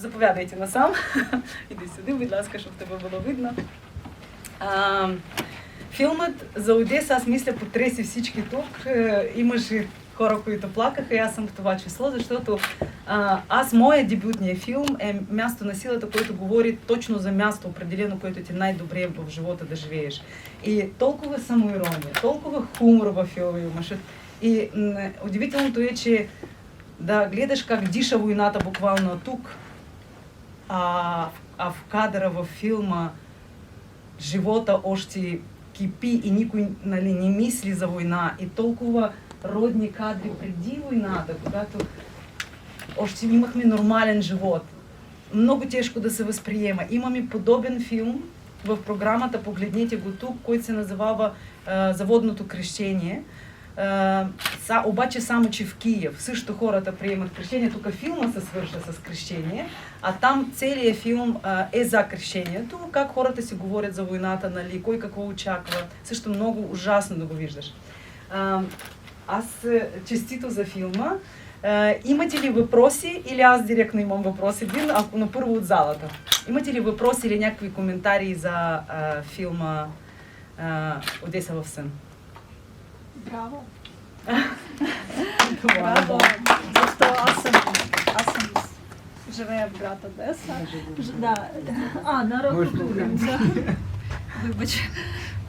заповядайте насам. Іди сюди, будь ласка, щоб тебе було видно. А, филмът за Одеса, аз мисля, потреси всички тук. Е, Имаше хора, които плакаха и аз съм в това число, защото а, аз, моят дебютния филм е Място на силата, който говори точно за място определено, което ти най-добре в живота да живееш. И толкова самоирония, толкова хумор във филма имаше. И м, удивителното е, че да гледаш как диша войната буквално тук, а, а в кадъра във филма живота още кипи и никой нали, не мисли за война. И толкова родни кадри преди войната, когато още имахме нормален живот. Много тежко да се възприема. Имаме подобен филм в програмата, погледнете го тук, който се називава а, Заводното крещение. А, са, обаче само, че в Киев също хората приемат крещение. Тук филма се свърша с крещение, а там целият филм а, е за крещението, как хората си говорят за войната, нали, кой какво очаква. Също много ужасно да го виждаш. А, аз е, честито за филма. Е, имате ли въпроси или аз директно имам въпрос един, ако на първо от залата. Имате ли въпроси или някакви коментари за а, филма а, Одеса в сън? Браво! Това е Браво! Просто аз съм, аз съм живея в град Одеса. Ж- Да. А, на Можеш року повторити. Вибач.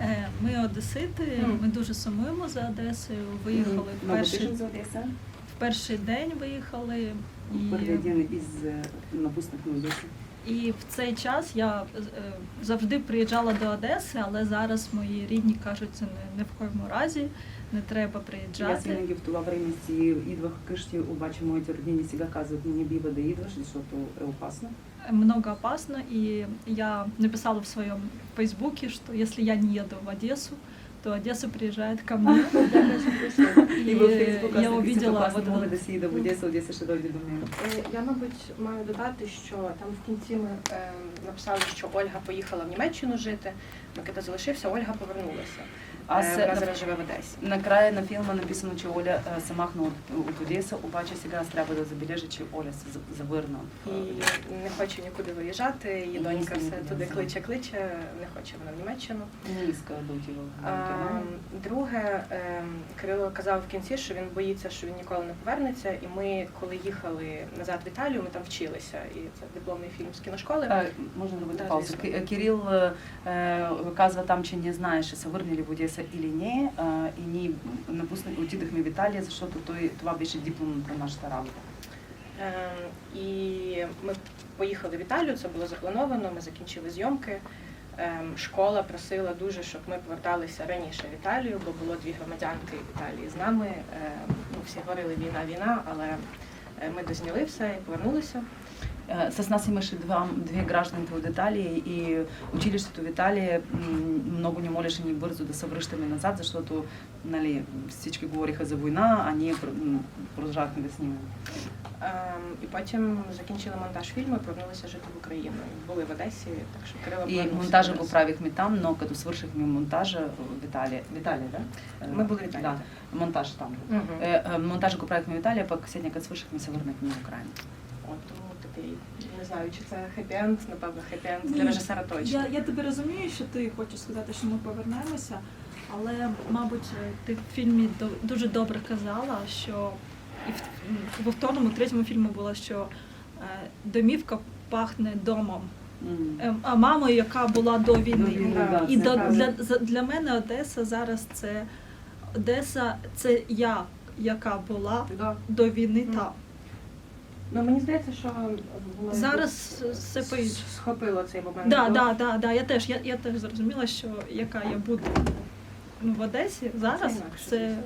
Е, Ми одесити, ми дуже сумуємо за Одесою. Виїхали в Много перший, пишуть за Одеса. в перший день виїхали. Първият І, ден із е, напуснахме Одесу. і в цей час я е, завжди приїжджала до Одеси, але зараз мої рідні кажуть, це не, не в коєму разі, не треба И Аз приїжджати. винаги в това време си идвах къщи, обаче моите роднини сега казват, не бива да идваш, защото е опасно. много опасно, и я написала в своем фейсбуке, что если я не еду в Одессу, то Одесса приезжает ко мне. И във Фейсбук аз я написах, увидела ако аз вот не мога этот- да си ида в Одеса, Одеса ще дойде до мене. Е, Я, мабуть, маю додати, що там в кінці ми е, написали, що Ольга поїхала в Німеччину жити. Микита залишився, Ольга повернулася. Аз Е, е, Вона зараз живе в Одесі. Накрая на филма написано, че Оля е, се махна от, от Одеса, обаче сега аз трябва да Оля се за- І е, не хоче нікуди виїжджати. Її І донька все туди кличе, кличе, не хоче вона в Німеччину. Да А, Друге, е, Кирило казав в кінці, що він боїться, що він ніколи не повернеться. І ми, коли їхали назад в Італію, ми там вчилися. І це дипломний фільм з кіношколи. А, Можна робити Да, паузу. звісно. Ки- Кирил е, е, казва там, чи не знає, чи се върнали в Одеса или не. А, і ні, напусна, отидахме в Італія, защото той, това беше диплом про нашата работа. Ем, І ми поїхали в Італію, це було заплановано, ми закінчили зйомки. Ем, Школа просила дуже, щоб ми поверталися раніше в Італію, бо було дві громадянки Італії з нами. Ем, Ну, всі говорили війна, війна, але е, ми дозняли все і повернулися. Е, С нас имаше два, две гражданки от Италия и училището в Италия м, много ни молеше ни бързо да се връщаме назад, защото нали, всички говориха за война, а ние пр- м, продължавахме да снимаме. Ем, І потім закінчили монтаж фільму і повернулися жити в Україну. Були в Одесі, так що Кирило И повернувся монтажа до го нас. правихме там, но като свършихме монтажа в Италия, в Италия, да? Е, Ми були в Італії. Да, монтаж там. Мгм. Е, е, Монтажа го правихме в Італії, пък сьогодні, като свършихме, се върнахме в Україну. От такий, не знаю, чи це хеппі-енд, напевно, хеппі-енд для режисера точно. Я, я тебе розумію, що ти хочеш сказати, що ми повернемося, але, мабуть, ти в фільмі до- дуже добре казала, що і в, во второму, третьому фільмі було, що е, домівка пахне домом. Ем, А мамою, яка була до війни. До війни, Да. І це до, правда. для, за- для мене Одеса зараз це Одеса це я, яка була Да. до війни там. Ну мені здається, що воно Зараз якось все схопило цей момент. Да, да, да, да. Я теж я, я теж зрозуміла, що яка я буду ну, в Одесі зараз. інакше, Це, звісно.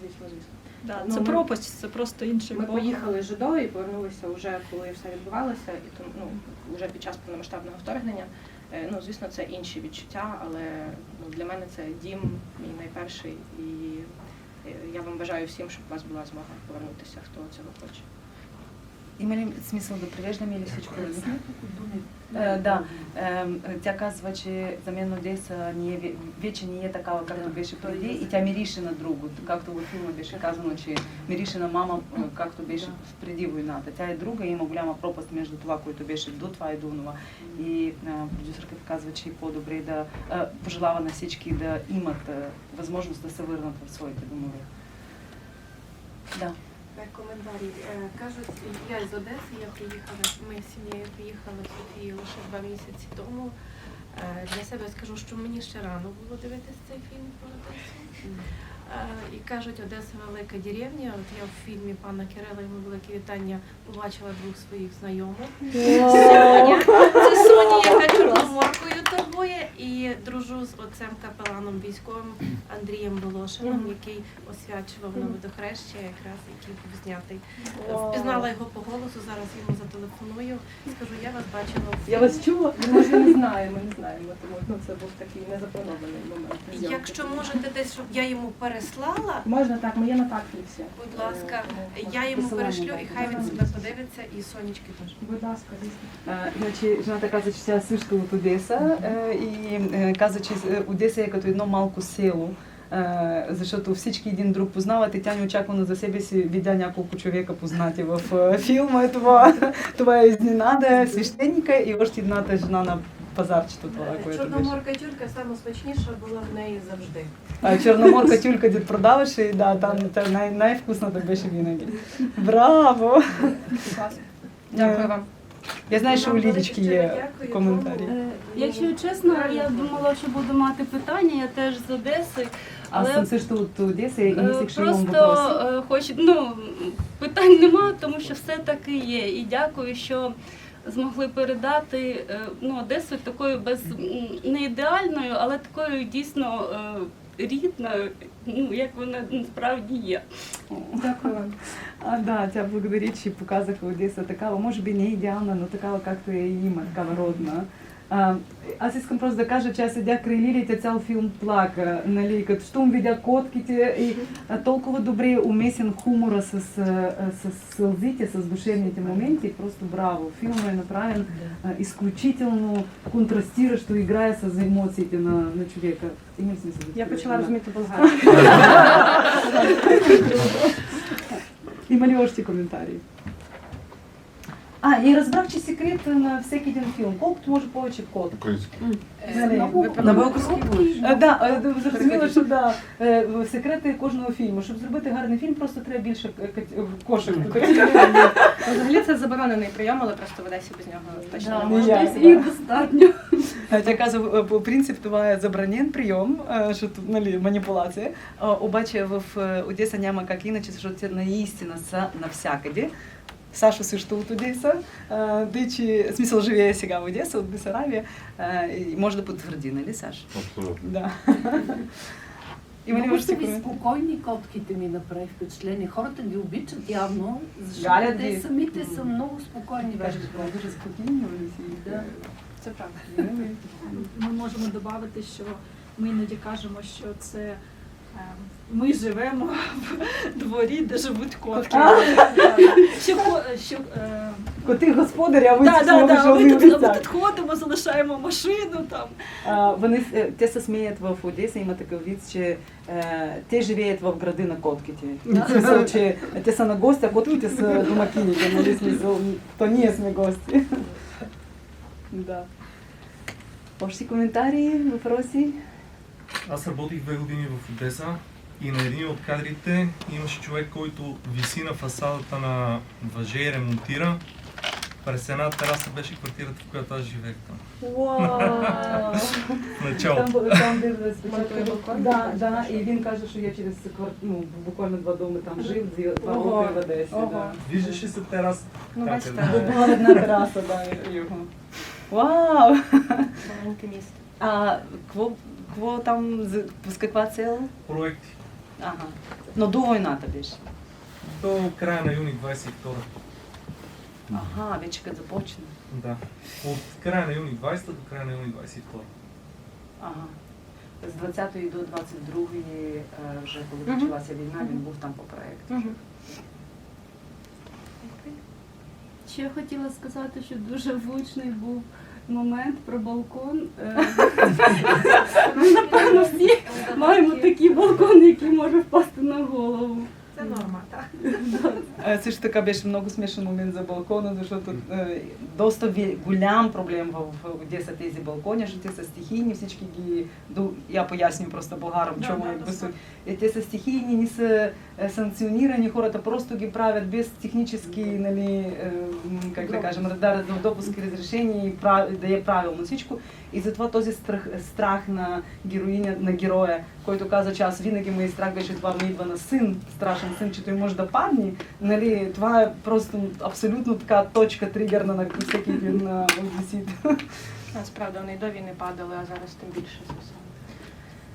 Звісно, звісно. да, Ну, це ми- пропасть, це просто інший Ми бок. поїхали з ЖДО і повернулися вже, коли все відбувалося, і тому ну вже під час повномасштабного вторгнення. Е, Ну, звісно, це інші відчуття, але ну, для мене це дім, мій найперший, і е, я вам бажаю всім, щоб у вас була змога повернутися, хто цього хоче. Има ли смисъл да превеждаме или всичко? Е, да, е, тя казва, че за мен Одеса не е, ве- вече не е такава, както беше преди и тя мирише на друго. Както във филма беше казано, че мирише на мама, е, както беше преди войната. Тя е друга и има голяма пропаст между това, което беше до това и до това. И е, продюсерката казва, че е по-добре да е, пожелава на всички да имат е, възможност да се върнат в своите домове. Да. Е, Коментарі. Е, Кажуть, я з Одеси, я приїхала, ми з сім'єю приїхали Софію лише два місяці тому. Е, Для себе скажу, що мені ще рано було дивитися цей фільм про Одесу. І кажуть, Одеса велика деревня. От я в фільмі пана Кирила йому велике вітання побачила двох своїх знайомих. Соня. Яка чорноморкою торгує, і дружу з отцем капеланом військовим Андрієм Волошином, який освячував на водохреща, якраз який був знятий. Впізнала його по голосу, зараз йому зателефоную. Скажу, я вас бачила в Я вас чула, може не знаємо, не знаємо, тому ну, це був такий незапланований момент. Якщо можете десь, щоб я йому переслала, Можна так, ми є на Патріксі. будь ласка, я йому перешлю, і хай він себе подивиться, і сонечки теж. Будь ласка, звісно. А, Значи, жената също е от Одеса е, и е, каза, че е, Одеса е като едно малко село, е, защото всички един друг познават и тя за себе си видя няколко човека познати в филма. И това, това е изненада, свещеника и още едната жена на пазарчето, това, което. Чорноморка тюрка саме смачніша була в неї завжди. А, Чорноморка тюлька дід продаваше, і да, там та най, найвкусната беше винаги. Браво! Дякую вам. Я знаю, що у Вам Лілічки велике є щиро дякую. коментарі. Е, Якщо чесно, я думала, що буду мати питання, я теж з Одеси. Аз Але съм също от Одеса і е, мислех, що имам просто въпроси. е, хочу, ну, питань нема, тому що все таки є. І дякую, що змогли передати е, ну, Одесу такою без м, не ідеальною, але такою дійсно рідною, ну як вона насправді є. Дякую вам. А, да, тя благодари, че показаха Одеса такава, може би не идеална, но такая, как ты и има, такая родна. А, аз искам просто да кажа, че аз седях край Лили и тя цял филм плака, нали, като щом видя котките и а, толкова добре умесен хумора с, а, с сълзите, с душевните моменти, просто браво. Филмът е направен а, изключително контрастиращо, играе с емоциите на, на човека. Има смисъл да Я ти почала кажа, да. розуміти болгарську. Има ли още коментари? А, и разбрах, че секрет на всеки един филм, колкото може повече код. Український. Нали, На българський будеш? А, да, а, да, зрозуміло, що да. е, в секрети кожного фільму. Щоб зробити гарний фільм, просто треба більше к- к- кошик. Взагалі це заборонений прийом, але просто в Одесі без нього точно Да, не ну, можна. я- Десь їх достатньо. Я кажу, е, по принцип това е забранен прийом, е, що тут нали, маніпуляція. Е, Обаче в е, Одеса няма как іначе, що це наістина са навсякъде. Саша също от Одеса. Е, Дичи, в смисъл живее сега в Одеса, от Бесарабия. Е, и Може да потвърди, нали, Саш? Абсолютно. Да. Има ли Много още ви спокойни котките ми направи впечатление. Хората ги обичат явно, защото Галя те самите са много спокойни спокійно вони всі. Да. Це правда. Ми можемо додати, що ми іноді кажемо, що це ми живемо в дворі, де живуть котки. Що, ко- що, е, Коти господарі, а ви да, ці да, да, що ми, вони тут, ми обіцяють. тут ходимо, залишаємо машину там. А, Вони е, те се сміють в Одесі, има такъв вид, че е, те живеят в града на котките. В смисъл, че те са на гости, а котките са домакините, нали смисъл, то ние сме гости. да. Още коментари, въпроси? Аз работих две години в Одеса и на един от кадрите имаше човек, който виси на фасадата на въже и ремонтира. През една тераса беше квартирата, в която аз живеех там. Вау! В началото. Там, там де спочатку. Да, да, і він каже, що я через ну, буквально два доми там жив, два роки в Одесі. Да. Виждаше се тераса. Ну, е, бачите. Була одна тераса, да, його. Вау! Маленьке місто. А какво, какво там, за- с каква цел? Проекти. Ага. Но до войната беше. До края на юни 22. Ага, вече като започна. Да. От края на юни 20 до края на юни 22. Ага. З 20 и до 22 а, вже коли почалася війна, він був там по проекту. Ще хотіла сказати, що дуже влучний був момент про балкон. Е, Ми, напевно, всі маємо такий балкон, який може впасти на голову. Це норма, так? Е, Също така беше много смешен момент за балкона, защото е, доста ви, голям проблем в, Одеса тези балкони, защото те са стихийни, всички ги, я поясню просто българам, Да, чому да. Е, Те са стихийни, не са е, хората просто ги правят без технически, нали, е, м, как да допуск и разрешение и прав, да е правилно всичко. И затова този страх, страх на героиня, на героя, който каза, че аз винаги е страх беше това ми идва на син, страшен син, че той може да падне. Нали, е просто абсолютно така точка тригерна на всеки един на одесит. Насправді вони й до війни падали, а зараз тим більше звісно.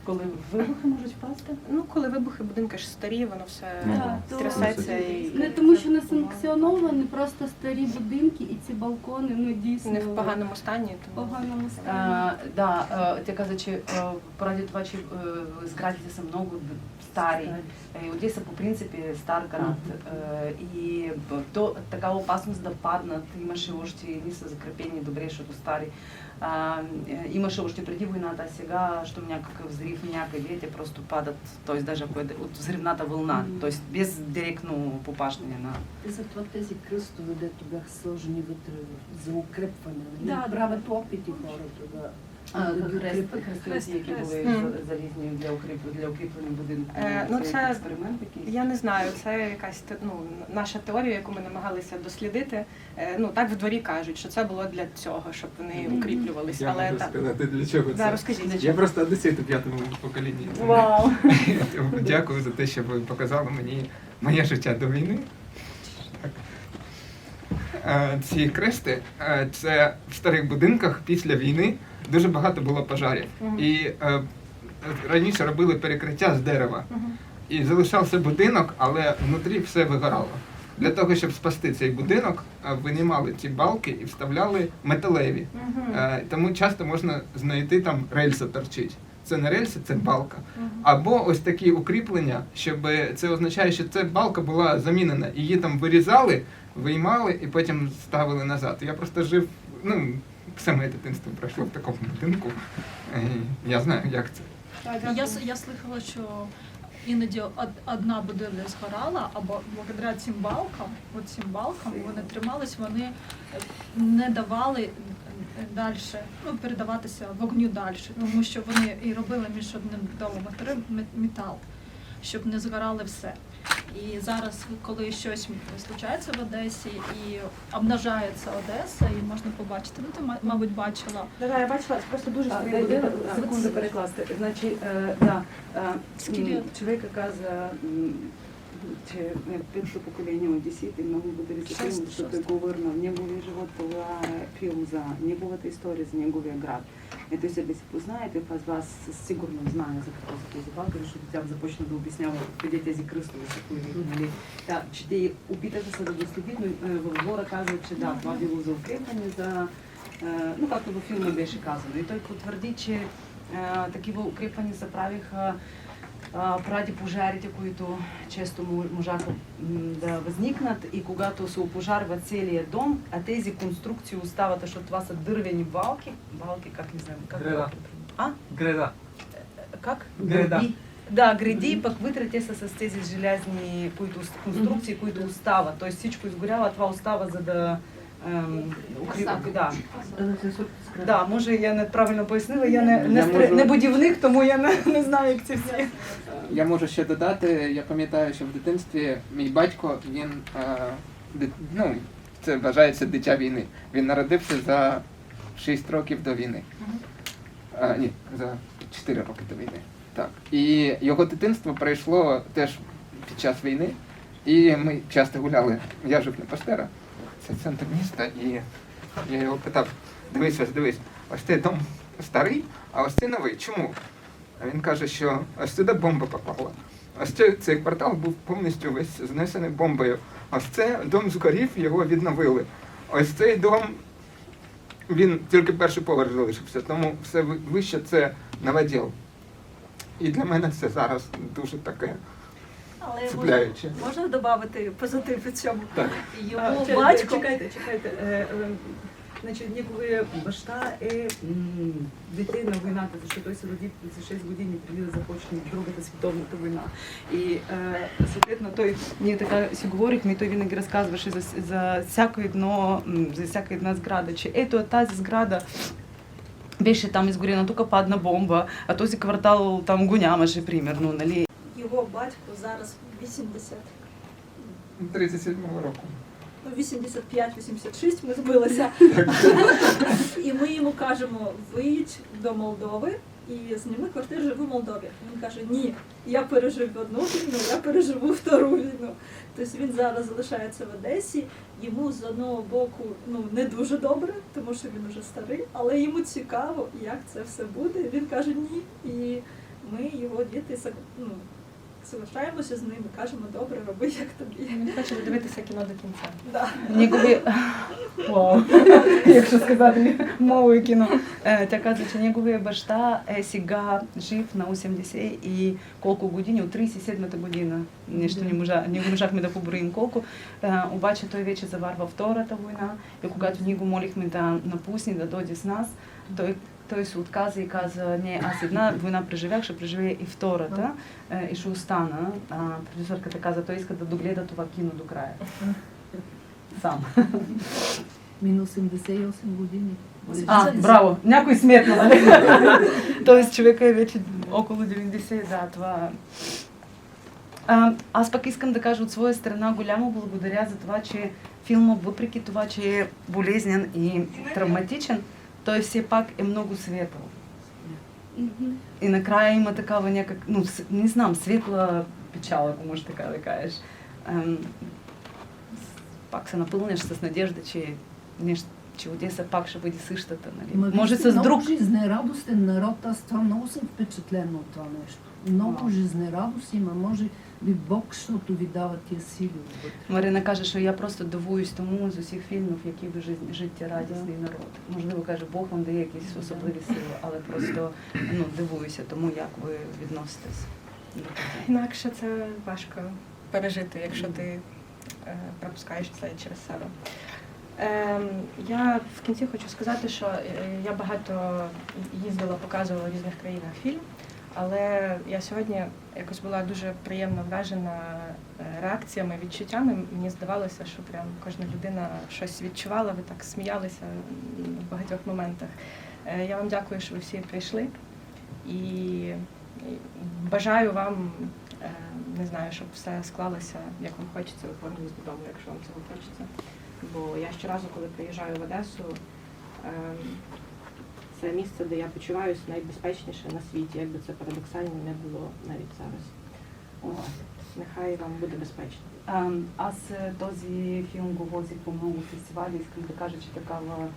Коли вибухи можуть впасти? Ну, коли вибухи, будинки ж старі, воно все Так, то- трясеться і Не тому, що не санкціоновані, просто старі будинки і ці балкони, ну дійсно не в поганому стані. в поганому стані. А, да, а, тя каза, че а, поради това, са стари. Е, Одеса по принцип е стар град е, и то, такава опасност да паднат имаше още, не са закрепени добре, защото стари. А, е, имаше още преди войната, а сега, щом някакъв взрив някъде, те просто падат, т.е. даже ако е от взривната вълна, т.е. без директно попащане на... И затова тези кръстове, дето бяха сложени вътре за укрепване, нали? Да, да. правят опити хората да, А, хрест, які були залізні для укріплення, для укріплення будинку. Е, ну, це- експеримент якийсь. я не знаю, це якась ну, наша теорія, яку ми намагалися дослідити. Е, Ну так в дворі кажуть, що це було для цього, щоб вони укріплювалися. Я Але можу так, сказати, для чого да, це. розкажіть. Я просто одесит у п'ятому поколінні. Вау! Дякую за те, що ви показали мені моє життя до війни. Е, Ці крести е, це в старих будинках після війни дуже багато було пожарів. І е, раніше робили перекриття з дерева. І залишався будинок, але внутрі все вигорало. Для того, щоб спасти цей будинок, винімали ці балки і вставляли металеві. Тому часто можна знайти там рельса торчить. Це не рельси, це балка. Або ось такі укріплення, щоб це означає, що ця балка була замінена. Її там вирізали, виймали і потім ставили назад. Я просто жив, ну, все моє дитинство пройшло в такому будинку. Е, Я знаю, як це. Я, с- я слыхала, що іноді од- одна будівля згорала, або благодаря цим балкам, от цим балкам, вони тримались, вони не давали далі, ну, передаватися вогню далі, тому що вони і робили між одним домом і вторим мет- метал, щоб не згорали все. І зараз, коли щось случається в Одесі і обнажається Одеса, і можна побачити, ну ти, мабуть, бачила. Да-да, я бачила, це просто дуже старий будинок. Секунду перекласти. Значить, е, да, е, чоловіка каза, м, че е, пето покоління одесіти, много благодаря за филм, Шест, защото шест. е говорил неговия живот, това е филм за неговата история, за неговия град. Ето и себе си познаете, аз вас със сигурност знае за какво са тези балки, защото тя започна да обяснява къде тези кръстове са появили. Нали? Да, че те опитаха се да доследят, но е, в двора казва, че да, това било за укрепване, за е, ну, както във филма беше казано. И той потвърди, че е, такива укрепвания се правиха а, поради пожарите, които често можаха да възникнат и когато се опожарва целият дом, а тези конструкции остават, защото това са дървени балки, балки, как не знам, как Греда. А? Греда. Как? Греда. Да, греди, пък вътре те са с тези желязни които, конструкции, които остават. Тоест всичко изгорява, това остава за да ем. Да. Да, може я неправильно пояснила, я не, не, Я можу- не будівник, тому я не, не знаю, як ці всі. Я можу ще додати, я пам'ятаю, що в дитинстві мій батько, він е, ну, це вважається дитя війни. Він народився за 6 років до війни. А, ні, за 4 роки до війни. Так. І його дитинство пройшло теж під час війни. І ми часто гуляли. Я жив на Пастера, це центр міста, і я його питав: дивись, ось дивись, ось цей дом старий, а ось цей новий. Чому? А він каже, що ось сюди бомба попала. Ось цей, цей квартал був повністю весь знесений бомбою. Ось це дом згорів, його відновили. Ось цей дом, він тільки перший поверх залишився, тому все вище це новоділ. І для мене це зараз дуже таке. Але можна, Цепляюче. можна додати позитив у цьому. Так. Його А, батько Чекайте, чекайте. Е, е, Значить, неговия баща е м, дете на войната, защото той се роди за 6 години преди да започне Другата световната война. И е, съответно той, ние така си говорихме, и той винаги разказваше за, за всяко едно, м, за всяка една сграда, че ето тази сграда беше там изгорена, тук падна бомба, а този квартал там го нямаше, примерно, нали? Його батько зараз 80, 37-го року. ну 85-86 ми збилися. І ми йому кажемо, виїдь до Молдови і зніми квартиру, живи в Молдові. Він каже, ні, я пережив одну війну, я переживу втору війну. Тобто він зараз залишається в Одесі. Йому з одного боку ну не дуже добре, тому що він уже старий, але йому цікаво, як це все буде. Він каже ні. І ми його діти ну, залишаємося з ними, кажемо, добре, роби, як тобі. Ми хочемо дивитися кіно до кінця. Да. Нікові... Вау. Якщо сказати мовою е кіно. Е, Та кажуть, негові башта е сіга жив на 80 і колку годині, у 37 година, ніщо не можа, не можах да побурим колку. Обаче той вече заварва втората война, і когато нігу молихме да напусні, да дойде з нас, той той се отказа и каза, не, аз една война преживях, ще преживея и втората е, и ще остана. А, продюсерката каза, той иска да догледа това кино до края. Сам. Минус 88 години. А, браво! Някой сметна, нали? Тоест човека е вече около 90, да, това... А, аз пък искам да кажа от своя страна голямо благодаря за това, че филма, въпреки това, че е болезнен и травматичен, той все пак е много светъл. И накрая има такава някак, ну, не знам, светла печала, ако може така да кажеш. Ам, пак се напълняш с надежда, че нещо, че Одеса пак ще бъде същата. Нали? Ма, може с друг. Много жизнерадостен народ. Аз това много съм впечатлена от това нещо. Много Вау. жизнерадост има. Може би Бог, дава тия сили. Марина каже, що я просто дивуюсь тому з усіх фільмів, які ви жит- життєрадісний народ. Можливо, каже, Бог вам дає якісь особливі сили, але просто ну, дивуюся тому, як ви відноситесь. Інакше це важко пережити, якщо ти е, пропускаєш це через себе. Ем, я в кінці хочу сказати, що е, я багато їздила, показувала в різних країнах фільм, але я сьогодні якось була дуже приємно вражена е, реакціями, відчуттями. Мені здавалося, що прям кожна людина щось відчувала, ви так сміялися в багатьох моментах. Е, Я вам дякую, що ви всі прийшли. І бажаю вам, е, не знаю, щоб все склалося, як вам хочеться, ви повернулись додому, якщо вам цього хочеться. Бо я щоразу, коли приїжджаю в Одесу, е, це місце, де я почуваюся найбезпечніше на світі, якби це парадоксально не було навіть зараз. От. Нехай вам буде безпечно. Аз този филм го по много фестивали. Искам да кажа, че такава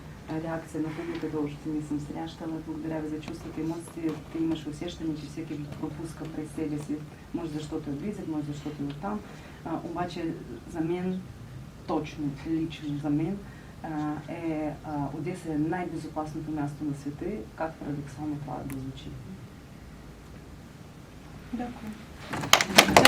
реакция на публиката още не съм срещала. Благодаря ви за чувствата емоциите. Ти имаш усещане, че всеки пропуска през себе си. Може защото е близък, може защото е оттам. А, обаче за мен, точно, лично за мен, е Одеса е най-безопасното място на света, как парадоксално това да звучи. Дякую.